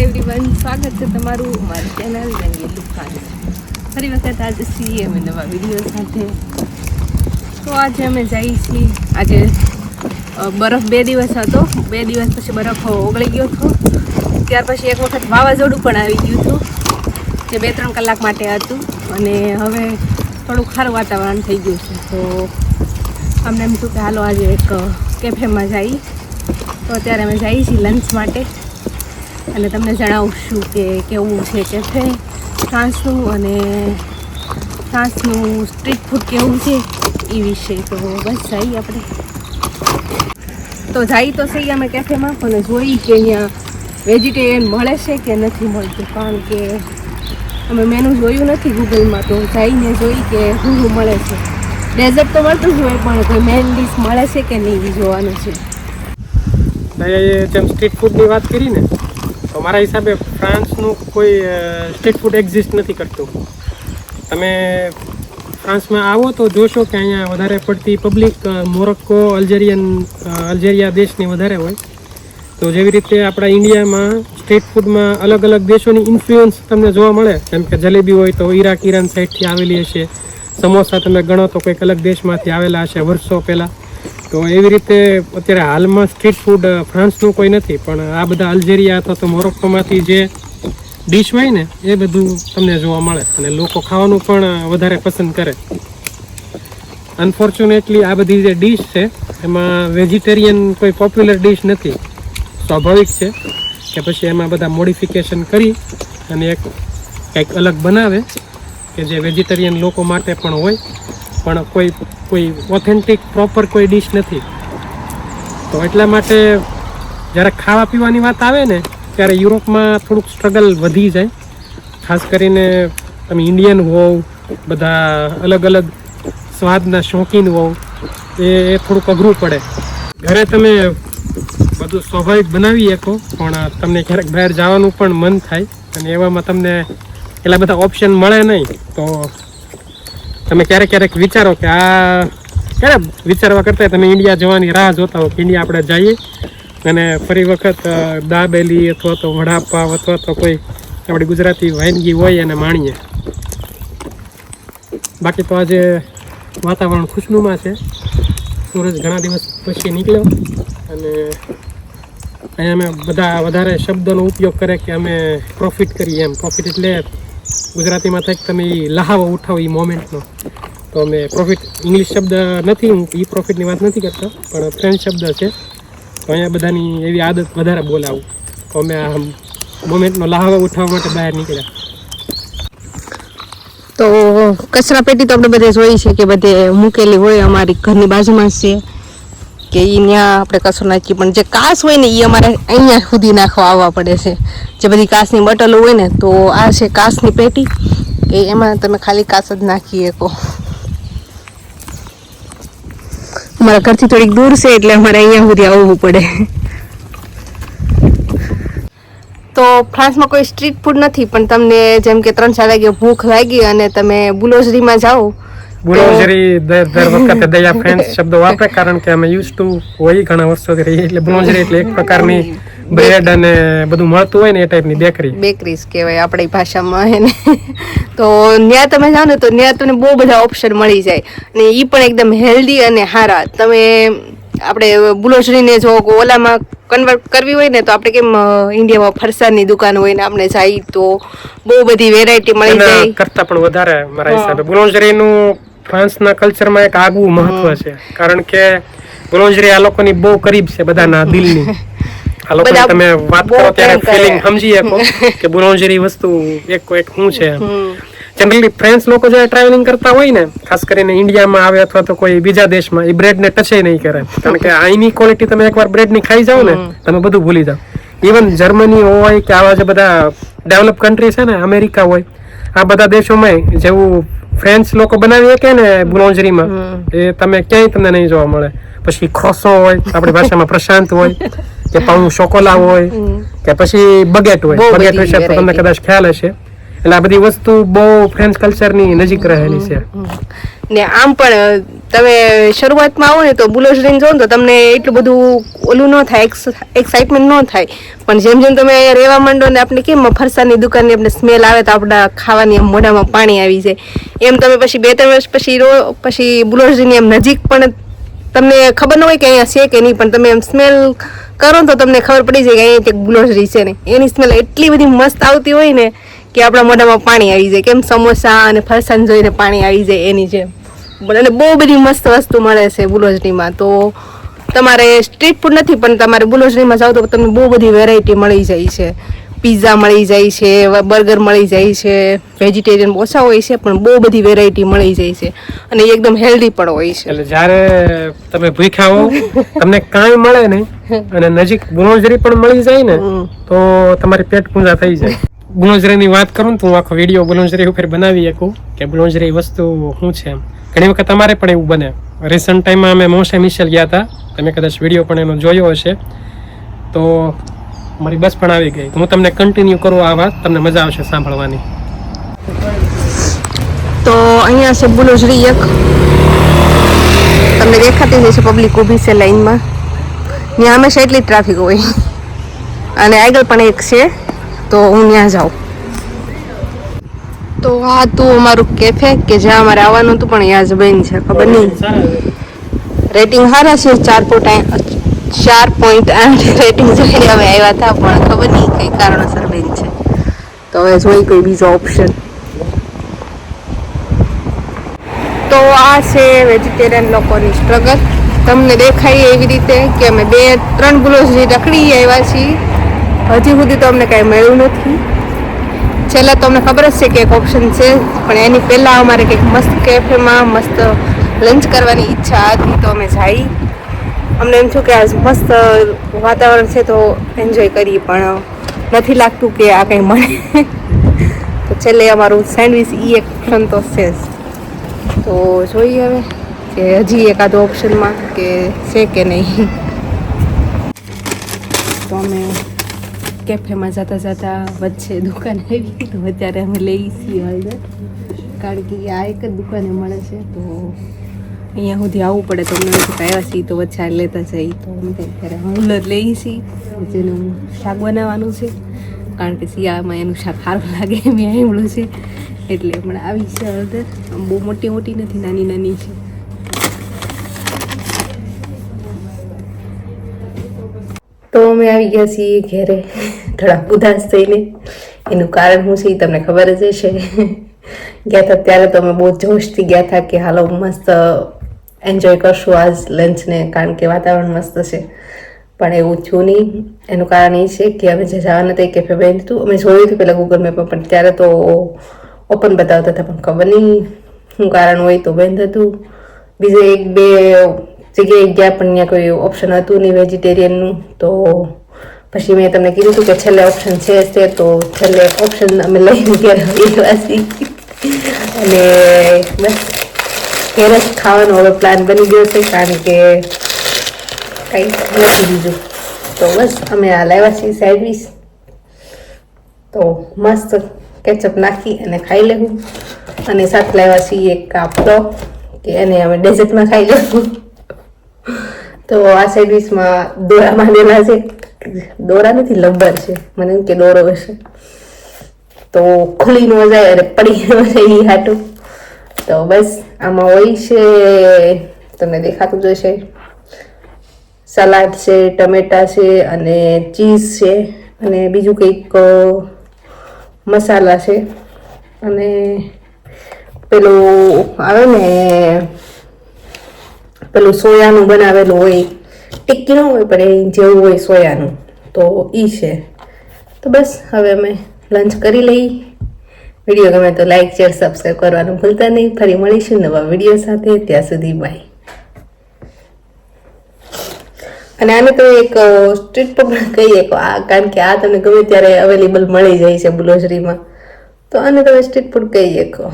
Everyone સ્વાગત છે તમારું મારી ચેનલ રંગીલું દુકાન ફરી વખત આજે છીએ અમે નવા વીડિયો સાથે. તો આજે અમે જઈએ છીએ આજે બરફ બે દિવસ હતો. બે દિવસ પછી બરફ ઓગળી ગયો હતો. ત્યાર પછી એક વખત વાવાઝોડું પણ આવી ગયું હતું, જે બે ત્રણ કલાક માટે હતું. અને હવે થોડું ખારું વાતાવરણ થઈ ગયું છે. તો અમને એમ થયું કે હાલો આજે એક કેફેમાં જઈએ તો અત્યારે અમે જઈએ છીએ લંચ માટે. અને તમને જણાવશું કે કેવું છે કેફે ફ્રાન્સનું અને ફ્રાન્સનું સ્ટ્રીટ ફૂડ કેવું છે એ વિશે તો બસ જઈએ આપણે. તો જઈ તો સહી અમે કેફેમાં, પણ જોઈ કે અહીંયા વેજીટેરિયન મળે છે કે નથી મળતું? કારણ કે અમે મેનુ જોયું નથી ગૂગલમાં, તો જઈને જોઈ કે શું શું મળે છે. ડેઝર્ટ તો મળતું જ હોય, પણ કોઈ મેન ડીશ મળે છે કે નહીં જોવાનું છે. તેમ સ્ટ્રીટ ફૂડની વાત કરી ને તો મારા હિસાબે ફ્રાન્સનું કોઈ સ્ટ્રીટ ફૂડ એક્ઝિસ્ટ નથી કરતું. તમે ફ્રાન્સમાં આવો તો જોશો કે અહીંયા વધારે પડતી પબ્લિક મોરોક્કો, અલ્જેરિયન અલ્જેરિયા દેશની વધારે હોય. તો જેવી રીતે આપણા ઇન્ડિયામાં સ્ટ્રીટ ફૂડમાં અલગ અલગ દેશોની ઇન્ફ્લુઅન્સ તમને જોવા મળે, જેમ કે જલેબી હોય તો ઈરાક, ઈરાન સાઈડથી આવેલી હશે. સમોસા તમે ગણો તો કોઈક અલગ દેશમાંથી આવેલા હશે, વર્ષો પહેલાં. તો એવી રીતે અત્યારે હાલમાં સ્ટ્રીટ ફૂડ ફ્રાન્સનું કોઈ નથી, પણ આ બધા અલ્જેરિયા અથવા તો મોરોક્કોમાંથી જે ડીશ હોય ને, એ બધું તમને જોવા મળે અને લોકો ખાવાનું પણ વધારે પસંદ કરે. અનફોર્ચ્યુનેટલી આ બધી જે ડીશ છે, એમાં વેજીટેરિયન કોઈ પોપ્યુલર ડીશ નથી. સ્વાભાવિક છે કે પછી એમાં બધા મોડિફિકેશન કરી અને એક કંઈક અલગ બનાવે કે જે વેજીટેરિયન લોકો માટે પણ હોય. પણ કોઈ કોઈ ઓથેન્ટિક પ્રોપર કોઈ ડીશ નથી. તો એટલા માટે જ્યારે ખાવા પીવાની વાત આવે ને, ત્યારે યુરોપમાં થોડુંક સ્ટ્રગલ વધી જાય. ખાસ કરીને તમે ઇન્ડિયન હોવ, બધા અલગ અલગ સ્વાદના શોખીન હોવ, એ થોડુંક અઘરું પડે. ઘરે તમે બધું સ્વાભાવિક બનાવી શકો, પણ તમને ક્યારેક બહાર જવાનું પણ મન થાય, અને એવામાં તમને એટલા બધા ઓપ્શન મળે નહીં. તો તમે ક્યારેક ક્યારેક વિચારો કે આ ક્યારે વિચારવા કરતા તમે ઇન્ડિયા જવાની રાહ જોતા હો કે ઇન્ડિયા આપણે જઈએ અને ફરી વખત દાબેલી અથવા તો વડાપાવ અથવા તો કોઈ આપણી ગુજરાતી વાનગી હોય અને માણીએ. બાકી તો આજે વાતાવરણ ખુશનુમા છે. સૂરજ ઘણા દિવસ પછી નીકળ્યો અને અહીંયા અમે બધા વધારે શબ્દનો ઉપયોગ કરે કે અમે પ્રોફિટ કરીએ એમ. પ્રોફિટ એટલે ગુજરાતીમાં થાય તમે એ લહાવો ઉઠાવો એ મોમેન્ટનો તો અમે પ્રોફિટ ઇંગ્લિશ શબ્દ નથી, હું ઈ પ્રોફિટની વાત નથી કરતો, પણ ફ્રેન્ચ શબ્દ છે. તો અહીંયા બધાની એવી આદત વધારે બોલાવું. તો અમે આ મોમેન્ટનો લહાવો ઉઠાવવા માટે બહાર નીકળ્યા. તો કચરા પેટી તો આપણે બધે જોઈ છે કે બધે મૂકેલી હોય અમારી ઘરની બાજુમાં છે. કે એ ત્યાં આપણે કશું નાખીએ પણ જે કાસ હોય ને એ અમારે અહીંયા સુધી નાખવા આવવા પડે છે. જે બધી કાસની બોટલો હોય ને, તો આ છે કાસની પેટી. કે એમાં તમે ખાલી કાસ જ નાખી શકો. અમારા ઘરથી થોડીક દૂર છે એટલે અમારે અહીંયા સુધી આવવું પડે. તો ફ્રાન્સમાં કોઈ સ્ટ્રીટ ફૂડ નથી, પણ તમને જેમ કે ત્રણ ચાર વાગે ભૂખ લાગી અને તમે બુલોઝરીમાં જાઓ બુલોઝરી દર દર વખતે દયા ફ્રેન્ચ શબ્દો વાપરે કારણ કે અમે યુઝ ટુ હોય ઘણા વર્ષોથી રહીએ એટલે બુલોઝરી એટલે એક પ્રકારની બ્રેડ અને બધું મળતું હોય ને એ ટાઈપની બેકરી બેકરીઝ કહેવાય આપણી ભાષામાં એને તો ત્યાં તમે જાઓ ને તો ત્યાં તમને બહુ બધા ઓપ્શન મળી જાય અને એ પણ એકદમ હેલ્ધી અને હારા તમે આપણે બુલોઝરીને જો ઓલામાં કન્વર્ટ કરવી હોય ને તો આપણે કેમ ઇન્ડિયામાં ફરસાણની દુકાન હોય ને આપણે જાય તો બહુ બધી વેરાયટી મળી જાય કરતા પણ વધારે મારા હિસાબે બુલોઝરીનું ફ્રાન્સના કલ્ચરમાં એક આગવું મહત્વ છે. કારણ કે બ્રોન્જરી આ લોકોની બહુ કરીબ છે બધાના દિલની. આ લોકો તમે વાત કરો ત્યારે ફિલિંગ સમજી શકો કે બ્રોન્જરી વસ્તુ એક એક શું છે. જનરલી ફ્રેન્ચ લોકો જ્યારે ટ્રાવેલિંગ કરતા હોય ને ખાસ કરીને ઇન્ડિયામાં આવે અથવા તો કોઈ બીજા દેશમાં એ બ્રેડ ને ટચે નહીં કરે. કારણ કે અહીંની ક્વોલિટી તમે એકવાર બ્રેડની ખાઈ જાઓ ને તમે બધું ભૂલી જાઓ. ઇવન જર્મની હોય કે આવા જે બધા ડેવલપ કન્ટ્રી છે ને અમેરિકા હોય આ બધા દેશોમાં જેવું ફ્રેન્ચ લોકો બનાવી શકે ને બ્રોન્જરીમાં એ તમે ક્યાંય તમને નહીં જોવા મળે. પછી ખોસો હોય આપણી ભાષામાં પ્રશાંત હોય કે પાઉં શોકોલા હોય કે પછી બગેટ હોય. બગેટ વિશે તો તમને કદાચ ખ્યાલ હશે. એટલે આ બધી વસ્તુ બહુ ફ્રેન્ચ કલ્ચરની નજીક રહેલી છે. ને આમ પણ તમે શરૂઆતમાં આવો ને તો બુલોશરીન જો તો તમને એટલું બધું ઓલું ન થાય એક્સાઇટમેન્ટ ન થાય. પણ જેમ જેમ તમે રહેવા માંડો ને આપણે કેમ ફરસાની દુકાનની આપણે સ્મેલ આવે તો આપણા ખાવાની એમ મોઢામાં પાણી આવી જાય. એમ તમે પછી બે, ત્રણ વર્ષ પછી રો પછી બુલોશરીની એમ નજીક પણ તમને ખબર ન હોય કે અહીંયા છે કે નહીં, પણ તમે એમ સ્મેલ કરો તો તમને ખબર પડી જાય કે અહીંયા એક બુલેટરી છે ને. એની સ્મેલ એટલી બધી મસ્ત આવતી હોય ને કે આપણા મોઢામાં પાણી આવી જાય. કેમ સમોસા અને ફરસાણ જોઈને પાણી આવી જાય એની જેમ. અને બહુ બધી મસ્ત વસ્તુ મળે છે બુલોજનીમાં તો તમારે સ્ટ્રીટ ફૂડ નથી પણ તમારે બુલોજનીમાં જાઓ તો તમને બહુ બધી વેરાયટી મળી જાય છે. પીઝા મળી જાય છે બર્ગર મળી જાય છે વેજીટેરિયન ઓછા હોય છે પણ બહુ બધી વેરાયટી મળી જાય છે. અને એકદમ હેલ્ધી પણ હોય છે. એટલે જ્યારે તમે ભૂખ્યા હો તમને કાંઈ મળે ને અને નજીક બુનોજરી પણ મળી જાય ને તો તમારી પેટ પૂજા થઈ જાય. બુનોજરીની વાત કરું તો હું આખો વીડિયો બુનોજરી ઉપર બનાવી શકું કે બુનોજરી વસ્તુ શું છે એમ. ઘણી વખત તમારે પણ એવું બને. રિસન્ટ ટાઈમમાં અમે મોસે મિશેલ ગયા હતા. તમે કદાચ વીડિયો પણ એનો જોયો હશે. તો મારી બસ પણ આવી ગઈ. હું તમને કન્ટિન્યુ કરું આ વાત. તમને મજા આવશે સાંભળવાની. તો અહીંયા છે બુલોજરી એક. તમને દેખાતી જ હશે પબ્લિક ઊભી છે લાઈનમાં ત્યાં હંમેશા એટલી ટ્રાફિક હોય. અને આગળ પણ એક છે. તો હું ત્યાં જાઉં. તો આ તું અમારું કેફે કે જ્યાં અમારે આવવાનું હતું પણ અહીંયા જ બંધ છે, ખબર નહીં. રેટિંગ સારા છે, ચાર પોઈન્ટ ચાર પોઈન્ટ આઠ રેટિંગ જોઈને અમે આવ્યા હતા, પણ ખબર નહીં કઈ કારણોસર બંધ છે. તો હવે જોઈ કોઈ બીજો ઓપ્શન તો આ છે વેજીટેરિયન લોકોની સ્ટ્રગલ તમને દેખાય એવી રીતે કે અમે બે, ત્રણ ગ્લોસરી રખડી આવ્યા છીએ, હજી સુધી તો અમને કાંઈ મળ્યું નથી. છેલ્લે તો અમને ખબર જ છે કે એક ઓપ્શન છે, પણ એની પહેલાં અમારે કંઈક મસ્ત કેફેમાં મસ્ત લંચ કરવાની ઈચ્છા હતી તો અમે જઈ. અમને એમ થયું કે આજ મસ્ત વાતાવરણ છે તો એન્જોય કરીએ, પણ નથી લાગતું કે આ કંઈ મળે. તો છેલ્લે અમારું સેન્ડવિચ એ એક સંતોષ છે તો જોઈએ હવે કે હજી એકાદો ઓપ્શનમાં કે છે કે નહીં. તો અમે કેફેમાં જતા જતા વચ્ચે દુકાન આવી તો અત્યારે અમે લઈ છીએ હળદર કારણ કે આ એક જ દુકાને મળે છે, તો અહીંયા સુધી આવવું પડે તો અમને નથી આવ્યા છીએ, તો વચ્ચે લેતા જઈએ. તો અમે અત્યારે હળદર લઈ છીએ જેનું શાક બનાવવાનું છે. કારણ કે શિયાળામાં એનું શાક સારું લાગે મેં આવ્યું છે. એટલે હમણાં આવી છે હળદર બહુ મોટી મોટી નથી નાની નાની છે. અમે આવી ગયા છીએ ઘેરે. થોડા ઉદાસ થઈને. એનું કારણ શું છે એ તમને ખબર જ હશે. ગયા હતા ત્યારે તો અમે બહુ જોશથી ગયા હતા કે હાલો મસ્ત એન્જોય કરશું આજ લંચને કારણ કે વાતાવરણ મસ્ત છે. પણ એવું થયું નહીં. એનું કારણ એ છે કે અમે જે જવાના હતા એ કેફે બેન હતું. અમે જોયું હતું પહેલાં ગૂગલ મેપમાં પણ ત્યારે તો ઓપન બતાવતા હતા, પણ ખબર નહીં શું કારણ હોય તો બંધ હતું. બીજે એક બે જગ્યાએ ગયા પણ ત્યાં કોઈ ઓપ્શન હતું નહીં વેજીટેરિયનનું તો પછી મેં તમને કીધું હતું કે છેલ્લે ઓપ્શન છે તે, તો છેલ્લે ઓપ્શન અમે લઈને ગયા આદિવાસી અને બસ જ ખાવાનો હવે પ્લાન બની ગયો છે, કારણ કે કંઈ નથી બીજું. તો બસ, અમે આ લાવ્યા છીએ સેન્ડવીચ તો મસ્ત કેચઅપ નાખી અને ખાઈ લેવું. અને સાથે લાવ્યા છીએ એક કાપડો કે એને અમે ડેઝર્ટમાં ખાઈ લેવું. તો આ સેન્ડવીચમાં દોરા બાંધેલા છે. દોરા નથી, લબ્બર છે. મને એમ કે દોરો હશે. તો ખુલી ન જાય અને પડી ન જાય એ હાટું. તો બસ, આમાં હોય છે, તમને દેખાતું જ હશે. સલાડ છે, ટમેટા છે અને ચીઝ છે અને બીજું કંઈક મસાલા છે. અને પેલું આવે ને પેલું સોયાનું બનાવેલું હોય, ટિક્કી ન હોય, પણ એ જેવું હોય સોયાનું, તો એ છે. તો બસ, હવે અમે લંચ કરી લઈ. વીડિયો ગમે તો લાઈક શેર સબસ્ક્રાઈબ કરવાનું ભૂલતા નહીં. ફરી મળીશું નવા વીડિયો સાથે. ત્યાં સુધી બાય અને આને તો એક સ્ટ્રીટ પણ કહીએ કારણ કે આ તમને ગમે ત્યારે અવેલેબલ મળી જાય છે બુલોશરીમાં તો આને તમે સ્ટ્રીટ ફૂડ કહો